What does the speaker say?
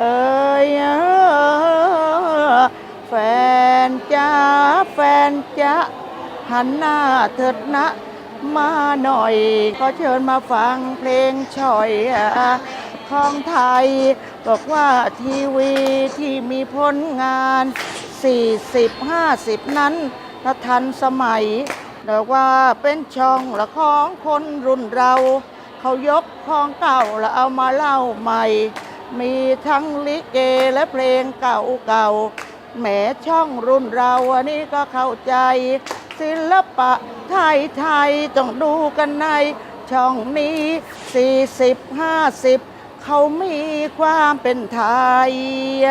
เอ้ยเอ้อแฟนจ้าแฟนจ้าหันหน้าเถิดนะมาหน่อยก็เชิญมาฟังเพลงช่อยของไทย บอกว่าทีวีที่มีผลงาน 40-50 นั้นถ้าทันสมัยแต่ว่าเป็นช่องละของคนรุ่นเรา เขายกของเก่าแล้วเอามาเล่าใหม่ มีทั้งลิเกและเพลงเก่าเก่าๆแหมช่องรุ่นเราอันนี้ก็เข้าใจ ศิลปะไทยไทยๆต้องดูกันใน ช่องนี้ 40 50 เขามีความเป็นไทยอ